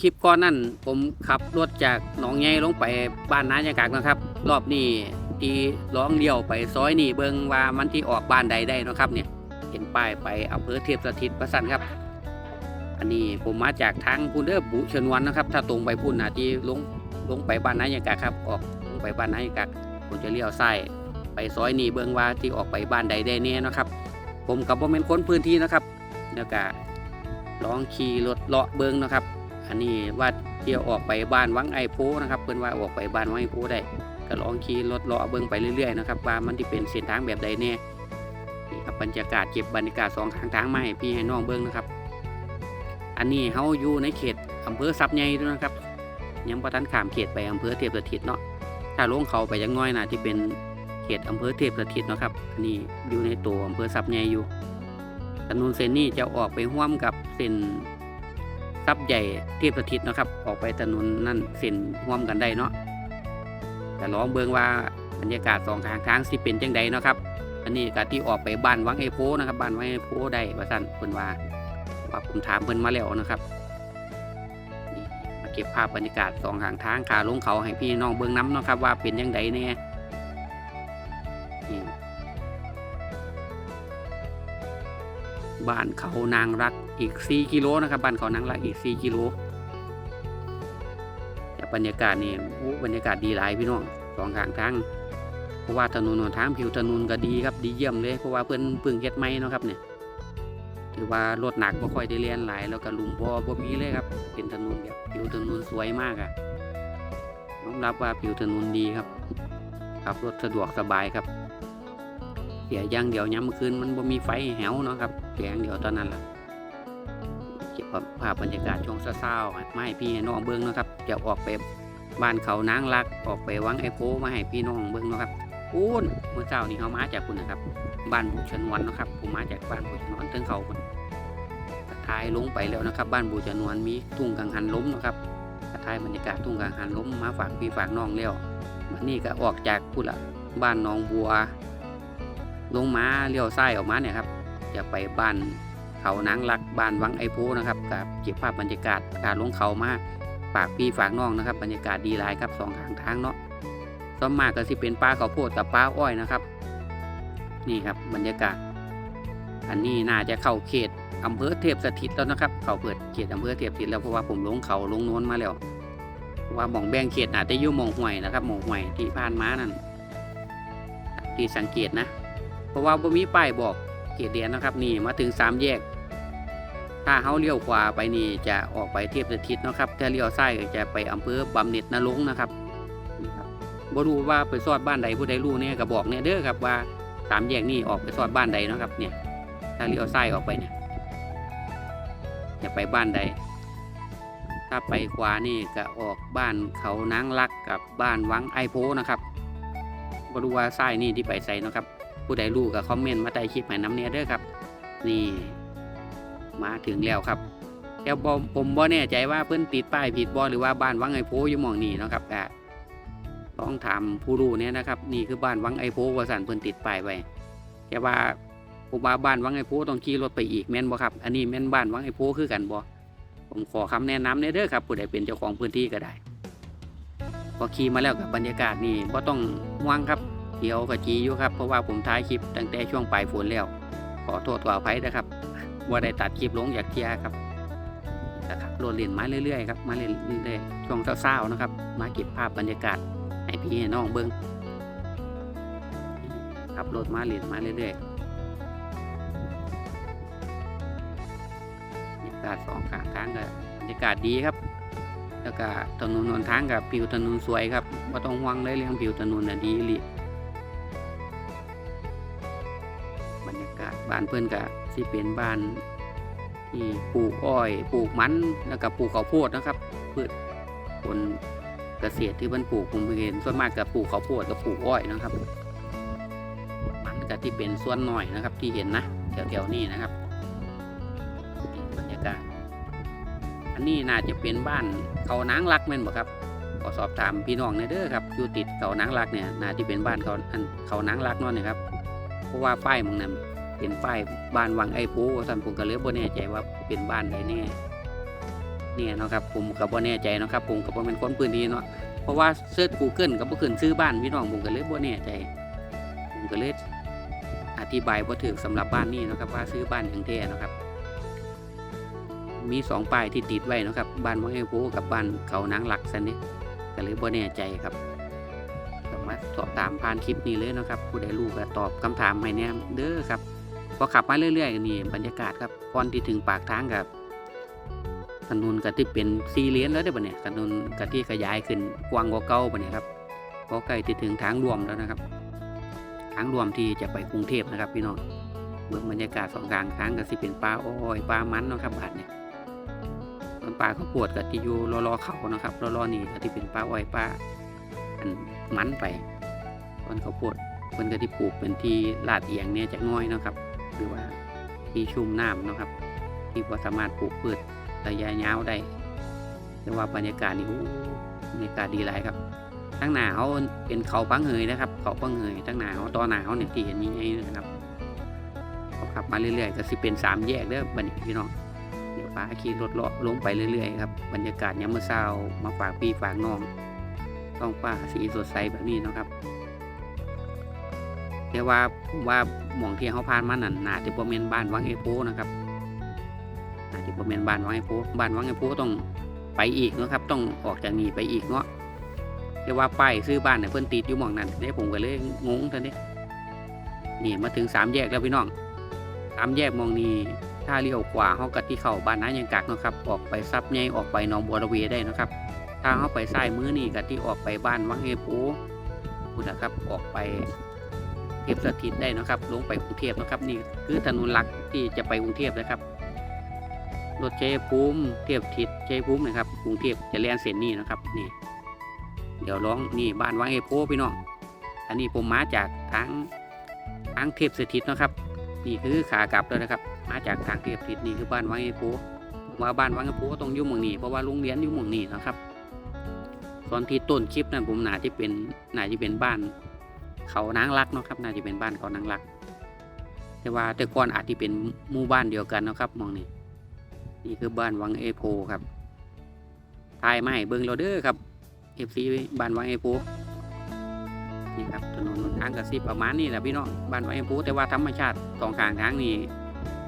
คลิปก่อนนั่นผมขับรถจากหนองไงลงไปบ้านน้ายากากนะครับ รอบนี้ที่ร้องเลี้ยวไปซอยนี่เบิงว่ามันที่ออกบ้านใดได้นะครับเนี่ยเห็นป้ายไปอำเภอเทพสถิตประสันครับ อันนี้ผมมาจากทางพูนเดอร์บุชนวนนะครับ ถ้าตรงไปพุ่นนะที่ลงลงไปบ้านน้ายากากครับออกลงไปบ้านน้ายากากผมจะเลี้ยวซ้ายไปซอยนี่เบิงว่าที่ออกไปบ้านใดได้แน่เนะครับ ผมกับผมเป็นคนพื้นที่นะครับแล้วก็ลองขี่รถเลาะเบิงนะครับ อันนี้ว่าเที่ยวออกไปบ้านวังไอโพนะครับเพิ่อนว่าออกไปบ้านวังไอโพได้ก็ลองขี่รถเลาะเบิ่งไปเรื่อยๆนะครับว่ามันที่เป็นเส้นทางแบบใดแน่นี่ครับบรรยากาศเก็บบรรยากาศสองข้างทางมาให้พี่ให้น้องเบิ่งนะครับ อันนี้เฮาอยู่ในเขตอำเภอสับใหญ่ด้วยนะครับยังบ่ทันขามเขตไปอำเภอเทพสถิตเนาะถ้าลงเขาไปยังน้อยนะที่เป็นเขตอำเภอเทพสถิตเนาะครับอันนี้อยู่ในตัวอำเภอสับใหญ่อยู่ถนนเส้นนี้จะออกไปร่วมกับเส้น ทรัพย์ใหญ่เทพสถิตนะครับ ออกไปถนนนั่นเส้นร่วมกันได้เนาะแต่ลองเบิ่งว่าบรรยากาศสองข้างทางสิเป็นจังใดเนาะครับ อันนี้ก็ที่ออกไปบ้านวังไอโพนะครับบ้านวังไอโพได้ว่าสั่นเพิ่นว่าว่าผมถามเพิ่นมาแล้วนะครับมาเก็บภาพบรรยากาศสองข้างทางขาลงเขาให้พี่น้องเบิ่งน้ำเนาะครับว่าเป็นจังใดแน่นี่ บ้านเขานางรักอีก 4 กิโลนะครับบ้านเขานางรักอีก 4 กิโลแต่บรรยากาศนี่โอ้บรรยากาศดีหลายพี่น้องสองข้างทางเพราะว่าถนนหนทางผิวถนนก็ดีครับดีเยี่ยมเลยเพราะว่าเพิ่นเพิ่งเฮ็ดใหม่เนะครับเนี่ยถือว่ารถหนักบ่ค่อยได้เลียนหลายแล้วก็ลุมบ่บ่มีเลยครับ เป็นถนนแบบผิวถนนสวยมากอะยอมรับว่าผิวถนนดีครับขับรถสะดวกสบายครับเสียอย่างเดียวย้ำเมื่อคืนมันบ่มีไฟแหวเนาะครับ เสียงเดียวตอนนั้นล่ะเก็บภาพบรรยากาศช่วงเช้าๆมาให้พี่น้องเบิ่งนะครับจะออกไปบ้านเขานางรักออกไปวังไอโพมาให้พี่น้องเบิ่งนะครับปูนเมื่อเช้านี้เขามาจากคุณนะครับ บ้านบุชนวนนะครับ ผมมาจากบ้านบุชนวนเทิงเขาคุณทายลงไปแล้วนะครับ บ้านบุชนวนมีทุ่งกังหันล้มนะครับทายบรรยากาศทุ่งกังหันล้มมาฝากพี่ฝากน้องแล้ววันนี้ก็ออกจากพูดละบ้านหนองบัว ลงมาเลี้ยวซ้ออกมาเนี่ยครับ จะไปบ้านเขานางรักบ้านวังไอโพนะครับกับเก็บภาพบรรยากาศการลงเขามาฝากพี่ฝากน้องนะครับ บรรยากาศดีหลายครับสองข้างทางเนาะส่วนมากก็สิเป็นปลาข้าวโพดกับปลาอ้อยนะครับ นี่ครับบรรยากาศ อันนี้น่าจะเข้าเขตอำเภอเทพสถิตแล้วนะครับ เขาเปิดเขตอำเภอเทพสถิตแล้วเพราะว่าผมลงเขาลงโน้นมาแล้วว่าหมองแบ่งเขตอาจจะยู่หมองห่วยนะครับหมองห่วยที่ผ่านมานั่นที่สังเกตนะ เพราะว่าบ่มีป้ายบอก เขตเดียนนะครับนี่มาถึงสามแยก ถ้าเขาเลี้ยวขวาไปนี่จะออกไปเทพสถิตนะครับถ้าเลี้ยวซ้ายก็จะไปอำเภอบำเหน็จนรงค์นะครับนี่ครับบ่รู้ว่าไปซอดบ้านใดผู้ใดรู้เนี่ยก็บอกเนี่ยเด้อครับว่าสามแยกนี่ออกไปซอดบ้านใดนะครับเนี่ยถ้าเลี้ยวซ้ายออกไปเนี่ยจะไปบ้านใด ถ้าไปขวานี่ก็ออกบ้านเขานางรักกับบ้านวังไอโพนะครับบ่รู้ว่าซ้ายนี่ที่ไปใส่นะครับ ผู้ใดรู้ก็คอมเมนต์มาใต้คลิปให้น้ำเนี่ยเด้อครับ นี่ มาถึงแล้วครับแต่บ่ผมบ่แน่ใจว่าเพิ่นติดป้ายผิดบ่หรือว่าบ้านวังไอโพอยู่หม่องนี้เนาะครับก็ต้องถามผู้รู้เนี่ยนะครับ นี่คือบ้านวังไอโพวสันเพิ่นติดป้ายไว้แต่ว่าผมว่าบ้านวังไอโพต้องขี่รถไปอีกแม่นบ่ครับ อันนี้แม่นบ้านวังไอโพคือกันบ่ผมขอคำแนะนำเนี่ยเด้อครับผู้ใดเป็นเจ้าของพื้นที่ก็ได้พอขี่มาแล้วกับบรรยากาศนี่บ่ต้องห่วงครับ ขียวกับจีอยู่ครับ เพราะว่าผมถ่ายคลิปตั้งแต่ช่วงปลายฝนแล้ว ขอโทษขออภัยนะครับว่าได้ตัดคลิปลงอยากเทียครับนะครับโหลดเรียนมาเรื่อยๆครับมาเรื่อยๆช่วงเช้าๆนะครับ มาเก็บภาพบรรยากาศให้พี่ให้น้องเบิ้งขับรถมาเรียนมาเรื่อยๆบรรยากาศสองข้างทางก็บรรยากาศดีครับ แล้วก็ถนนหนทางกับผิวถนนสวยครับไม่ต้องห่วงเลยเรื่องผิวถนนน่ะดีอีหลิบ บ้านเพื่อนกับสิเป็นบ้านที่ปลูกอ้อยปลูกมันแล้วก็ปลูกข้าวโพดนะครับพืชผลเกษตรที่มันปลูกผมเห็นส่วนมากกับปลูกข้าวโพดกับปลูกอ้อยนะครับ มันก็ที่เป็นส่วนหน่อยนะครับที่เห็นนะแถวๆนี้นะครับบรรยากาศอันนี้น่าจะเป็นบ้านเขานางรักแม่นบ่ครับขอสอบถามพี่น้องในเด้อครับอยู่ติดเขานางรักเนี่ยน่าจะเป็นบ้านเขาเขานางรักเนั่นนะครับเพราะว่าป้ายมันนั้น เป็นป้ายบ้านวังไอโพสันผมก็เลยบ่แน่ใจว่าเป็นบ้านใดแน่เนี่ยนะครับผมก็บ่แน่ใจนะครับผมก็บ่เป็นคนพื้นที่เนาะเพราะว่าเสิร์ช Google ก็บ่ขึ้นชื่อบ้านพี่น้องผมก็เลยบ่แน่ใจผมก็เลยอธิบายบ่ถูกสำหรับบ้านนี้นะครับ ว่าซื้อบ้านหยังแท้เนาะครับ มีสองป้ายที่ติดไว้นะครับ บ้านวังไอ้โพกับบ้านเขานางหลักซันนี่ก็เลยบ่แน่ใจครับก็มาสอบถามผ่านคลิปนี้เลยนะครับ ผู้ใดรู้ก็ตอบคำถามให้แน่เด้อครับ พอขับมาเรื่อยๆนี่บรรยากาศครับก่อนที่ถึงปากทางกับถนนก็ที่เป็นสี่เลนแล้วเด้อบัดเนี่ยถนนก็ที่ขยายขึ้นกว้างกว่าเก่าบัดเนี่ยครับพอใกล้ที่ถึงทางรวมแล้วนะครับ ทางรวมที่จะไปกรุงเทพนะครับพี่น้องเบื้องบรรยากาศสองกลางทางก็สิเป็นป่าอ้อยป่ามันเนาะครับบาดเนี่ยต้นปลาข้าวดกับที่อยู่รอๆเขานะครับรอๆนี่ก็ที่เป็นปลาอ้อยปลาอันมันไปต้นข้าวดเพิ่นก็ที่ปลูกเป็นที่ลาดเอียงเนี่ยจากน้อยนะครับ หรือว่าที่ชุ่มน้ำนะครับ ที่บ่สามารถปลูกพืชระยะยาวได้แต่ว่าบรรยากาศนี่โอ้บรรยากาศดีหลายครับทั้งหนาวเป็นเขาปังเหยนะครับ เขาปังเหยทั้งหนาวตอนหนาวเนี่ยที่เห็นนี่ไงนะครับเขาขับมาเรื่อยๆก็สิเป็นสามแยกเด้อบัดนี้พี่น้องเดี๋ยวพาขี่รถเลาะลงไปเรื่อยๆครับบรรยากาศยามมื้อเช้ามาฝากพี่ฝากน้อง ต้องป้าสีสดใสแบบนี้นะครับ แต่ว่าผมว่าหมองที่เขาผ่านมานั่นน่าจะบ่แม่นบ้านวังเอโพนะครับน่าจะบ่แม่นบ้านวังเอโพบ้านวังเอโพต้องไปอีกเนาะครับ ต้องออกจากนี่ไปอีกเนาะแต่ว่าป้ายซื้อบ้านเนี่ยเพิ่นติดอยู่หม่องนั้นเด้ผมก็เลยงงท่านนี้นี่มาถึงสามแยกแล้วพี่น้องสามแยกมองนี้ถ้าเลี้ยวขวาเขากะที่เข้าบ้านน้ายังกักนะครับ ออกไปซับใหญ่ออกไปหนองบัวระเวได้นะครับถ้าเขาไปซ้ายมือนี่กะที่ออกไปบ้านวังเอปูคุณนะครับออกไป เทพสถิตได้นะครับ ลงไปกรุงเทพนะครับ นี่คือถนนหลักที่จะไปกรุงเทพนะครับรถเจภูมิเทียบทิศเจภูมินะครับกรุงเทพจะเลียนเส้นนี้นะครับนี่ เดี๋ยวร้องนี่บ้านวังเอโพพี่น้องอันนี้ผมมาจากทางทางเทพสถิตนะครับ นี่คือขากลับแล้วนะครับ มาจากทางเทียบทิศนี่คือบ้านวังไอ้ปูมว่าบ้านวังไอ้ปูต้องอยู่หมองนี้เพราะว่าโรงเรียนอยู่หมองนี้นะครับ ตอนที่ต้นคลิปนั้นผมหน่าจะเป็นหน่าจะเป็นบ้าน เขานางรักเนาะครับน่าจะเป็นบ้านเขานางรัก แต่ว่าแต่ก่อนอาจจะเป็นหมู่บ้านเดียวกันเนาะครับมองนี้นี่คือบ้านวังเอโพครับทายไมาให้เบิ่งเราเด้อครับเอฟซีบ้านวังเอโพนี่ครับถนนหนทางกระซิบประมาณนี้แหละพี่น้องบ้านวังเอโพแต่ว่าธรรมชาติสองข้างทางนี่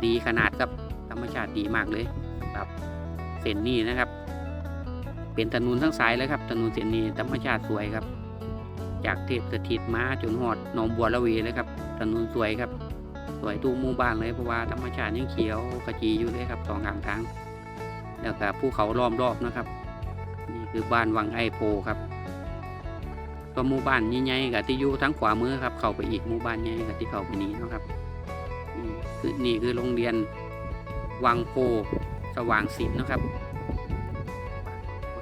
ดีขนาดครับธรรมชาติดีมากเลยครับเส้นนี้นะครับ เป็นถนนทั้งสายเลยครับถนนเส้นนี้ธรรมชาติสวยครับ จากเทพสถิตมาจนหอดหนองบัวระเวเลยครับถนนสวยครับ สวยทุกหมู่บ้านเลยเพราะว่าธรรมชาติยังเขียวขจีอยู่เลยครับสองข้างทางแล้วก็ภูเขาล้อมรอบนะครับ นี่คือบ้านวังไอโพครับก็หมู่บ้านใหญ่ๆกับที่อยู่ทั้งขวามือครับ เข้าไปอีกหมู่บ้านใหญ่กับที่เข้าไปนี้นะครับนี่คือนี่คือโรงเรียนวังโพสว่างศิลป์นะครับ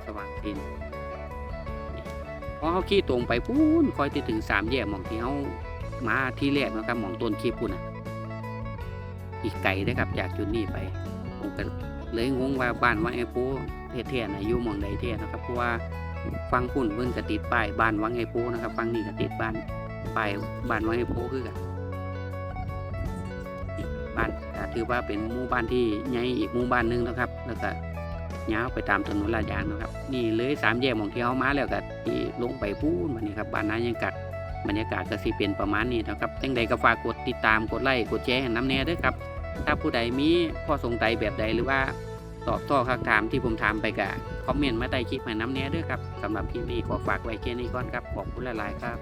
สว่างศิลป์นี่พ อเขาขี่ตรงไปพูนคอยที่ถึงสามแยกหมองที่เขามาที่แรกนะครับหมองต้นคลิปพูนอะ อีกไกลได้ครับจากจุดนี้ไปผมก็เลยงงว่าบ้านวังไอโพเท่ๆนะอยู่หมองใดเท่นะครับเพราะว่าฟังพุ่นเพิ่นกติดป้ายบ้านวังไอโพนะครับฟังนี่กติดบ้านป้ายบ้านวังไอโพคือกันบ้านถือว่าเป็นหมู่บ้านที่ใหญ่อีกหมู่บ้านหนึงนะครับแล้วก็ ยาวไปตามถนนลาดยางนะครับ นี่เลยสามแยกมองที่เขามาแล้วก็ที่ลงไปพูนมานี่ครับบ้านนายังกัดบรรยากาศก็สิเป็นประมาณนี้นะครับจังใดก็ฝากกดติดตามกดไลค์กดแชร์น้ำแน่ด้วยครับถ้าผู้ใดมีข้อสงสัยแบบใดหรือว่าตอบโต้คำถามที่ผมถามไปก็คอมเมนต์มาใต้คลิปให้น้ำแน่ด้วยครับสำหรับคลิปนี้ขอฝากไว้แค่นี้ก่อนครับขอบคุณหลายๆครับ